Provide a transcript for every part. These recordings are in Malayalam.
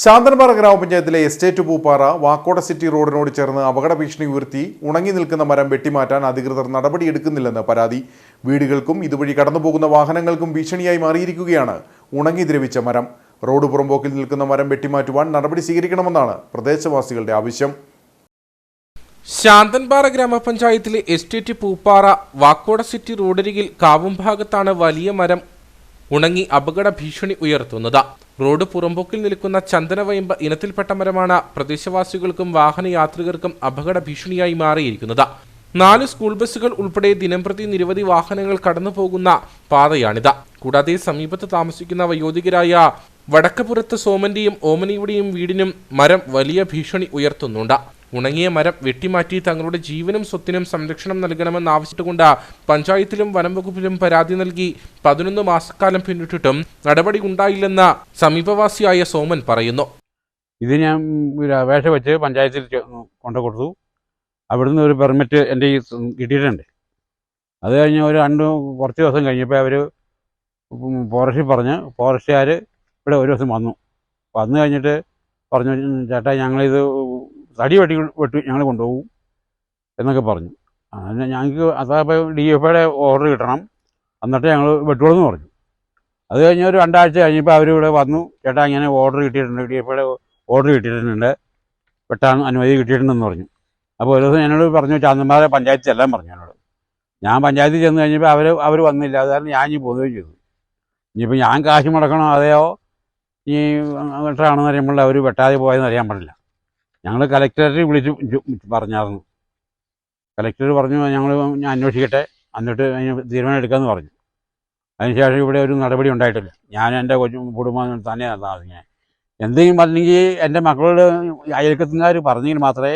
ശാന്തൻപാറ ഗ്രാമപഞ്ചായത്തിലെ എസ്റ്റേറ്റ് പൂപ്പാറ വാക്കോട സിറ്റി റോഡിനോട് ചേർന്ന് അപകട ഭീഷണി ഉയർത്തി ഉണങ്ങി നിൽക്കുന്ന മരം വെട്ടിമാറ്റാൻ അധികൃതർ നടപടിയെടുക്കുന്നില്ലെന്ന് പരാതി. വീടുകൾക്കും ഇതുവഴി കടന്നുപോകുന്ന വാഹനങ്ങൾക്കും ഭീഷണിയായി മാറിയിരിക്കുകയാണ് ഉണങ്ങി ദ്രവിച്ച മരം. റോഡ് പുറമ്പോക്കിൽ നിൽക്കുന്ന മരം വെട്ടിമാറ്റുവാൻ നടപടി സ്വീകരിക്കണമെന്നാണ് പ്രദേശവാസികളുടെ ആവശ്യം. ശാന്തൻപാറ ഗ്രാമപഞ്ചായത്തിലെ എസ്റ്റേറ്റ് പൂപ്പാറ വാക്കോട സിറ്റി റോഡരികിൽ കാവും ഭാഗത്താണ് വലിയ മരം ഉണങ്ങി അപകട ഭീഷണി ഉയർത്തുന്നത്. റോഡ് പുറമ്പോക്കിൽ നിൽക്കുന്ന ചന്ദനവയമ്പ് ഇനത്തിൽപ്പെട്ട മരമാണ് പ്രദേശവാസികൾക്കും വാഹനയാത്രികർക്കും അപകട ഭീഷണിയായി മാറിയിരിക്കുന്നത്. നാല് സ്കൂൾ ബസ്സുകൾ ഉൾപ്പെടെ ദിനംപ്രതി നിരവധി വാഹനങ്ങൾ കടന്നുപോകുന്ന പാതയാണിത്. കൂടാതെ സമീപത്ത് താമസിക്കുന്ന വയോധികരായ വടക്കപുരത്ത് സോമന്റെയും ഓമനിയുടെയും വീടിനും മരം വലിയ ഭീഷണി ഉയർത്തുന്നുണ്ട്. ഉണങ്ങിയ മരം വെട്ടിമാറ്റി തങ്ങളുടെ ജീവനും സ്വത്തിനും സംരക്ഷണം നൽകണമെന്ന് ആവശ്യപ്പെട്ടുകൊണ്ട് പഞ്ചായത്തിലും വനം വകുപ്പിലും പരാതി നൽകി പതിനൊന്ന് മാസക്കാലം പിന്നിട്ടിട്ടും നടപടി ഉണ്ടായില്ലെന്ന് സമീപവാസിയായ സോമൻ പറയുന്നു. ഇത് ഞാൻ ഒരു അപേക്ഷ വെച്ച് പഞ്ചായത്തിൽ കൊണ്ടു കൊടുത്തു. അവിടുന്ന് ഒരു പെർമിറ്റ് എന്റെ ഈ കിട്ടിയിട്ടുണ്ട്. അത് കഴിഞ്ഞ് ഒരു രണ്ട് കുറച്ച് ദിവസം കഴിഞ്ഞപ്പോൾ അവർ ഫോറസ്റ്റിൽ പറഞ്ഞ് ഫോറസ്റ്റുകാർ ഇവിടെ ഒരു ദിവസം വന്നു. വന്നു കഴിഞ്ഞിട്ട് പറഞ്ഞു ചേട്ടാ ഞങ്ങളിത് തടി വെട്ടി വെട്ടി ഞങ്ങൾ കൊണ്ടുപോകും എന്നൊക്കെ പറഞ്ഞു. അതിന് ഞങ്ങൾക്ക് അതപ്പോൾ ഡി എഫ് ഐയുടെ ഓർഡർ കിട്ടണം. എന്നിട്ട് ഞങ്ങൾ വെട്ടുള്ളൂ എന്ന് പറഞ്ഞു. അത് കഴിഞ്ഞ ഒരു രണ്ടാഴ്ച കഴിഞ്ഞപ്പോൾ അവരിവിടെ വന്നു. ചേട്ടാ ഇങ്ങനെ ഓർഡർ കിട്ടിയിട്ടുണ്ട്. ഡി എഫ് ഐയുടെ ഓർഡർ കിട്ടിയിട്ടുണ്ട്. വെട്ടാൻ അനുമതി കിട്ടിയിട്ടുണ്ടെന്ന് പറഞ്ഞു. അപ്പോൾ ഒരു ദിവസം എന്നോട് പറഞ്ഞു ചാന്തന്മാരെ പഞ്ചായത്തിൽ എല്ലാം പറഞ്ഞു എന്നോട്. ഞാൻ പഞ്ചായത്തിൽ ചെന്ന് കഴിഞ്ഞപ്പോൾ അവർ അവർ വന്നില്ല. അത് കാരണം ഞാൻ ഇനി പോവുകയും ചെയ്തു. ഇനിയിപ്പോൾ ഞാൻ കാശ് മുടക്കണോ അതെയോ? ഈ വെട്ടാണെന്ന് അറിയുമ്പോൾ അവർ വെട്ടാതെ പോയെന്ന് അറിയാൻ പാടില്ല. ഞങ്ങൾ കലക്ടറെ വിളിച്ച് പറഞ്ഞായിരുന്നു കലക്ടർ പറഞ്ഞു ഞങ്ങൾ ഞാൻ അന്വേഷിക്കട്ടെ. എന്നിട്ട് അതിന് തീരുമാനം എടുക്കാമെന്ന് പറഞ്ഞു. അതിനുശേഷം ഇവിടെ ഒരു നടപടി ഉണ്ടായിട്ടില്ല. ഞാൻ എന്റെ കുടുംബം തന്നെയാണ് താമസിക്കുന്നത് എന്തെങ്കിലും പറഞ്ഞെങ്കിൽ എന്റെ മക്കളോട് അയൽക്കത്തുകാർ പറഞ്ഞെങ്കിൽ മാത്രമേ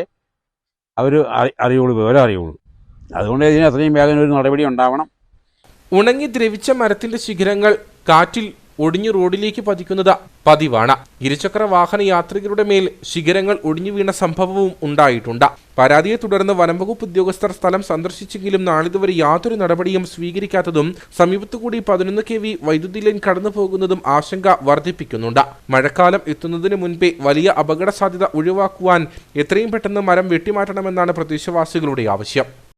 അവർ അറിയുള്ളൂ വിവരം അറിയുള്ളൂ. അതുകൊണ്ട് ഇതിന് എത്രയും വേഗം ഒരു നടപടി ഉണ്ടാവണം. ഉണങ്ങി ദ്രവിച്ച മരത്തിന്റെ ശിഖരങ്ങൾ കാറ്റിൽ ഒടിഞ്ഞു റോഡിലേക്ക് പതിക്കുന്നത് പതിവാണ്. ഇരുചക്ര വാഹന യാത്രികരുടെ മേൽ ശിഖരങ്ങൾ ഒടിഞ്ഞു വീണ സംഭവവും ഉണ്ടായിട്ടുണ്ട്. പരാതിയെ തുടർന്ന് വനംവകുപ്പ് ഉദ്യോഗസ്ഥർ സ്ഥലം സന്ദർശിച്ചെങ്കിലും നാളിതുവരെ യാതൊരു നടപടിയും സ്വീകരിക്കാത്തതും സമീപത്തുകൂടി പതിനൊന്ന് കെ വി വൈദ്യുതി ലൈൻ കടന്നു പോകുന്നതും ആശങ്ക വർദ്ധിപ്പിക്കുന്നുണ്ട്. മഴക്കാലം എത്തുന്നതിന് മുൻപേ വലിയ അപകട സാധ്യത ഒഴിവാക്കുവാൻ എത്രയും പെട്ടെന്ന് മരം വെട്ടിമാറ്റണമെന്നാണ് പ്രദേശവാസികളുടെ ആവശ്യം.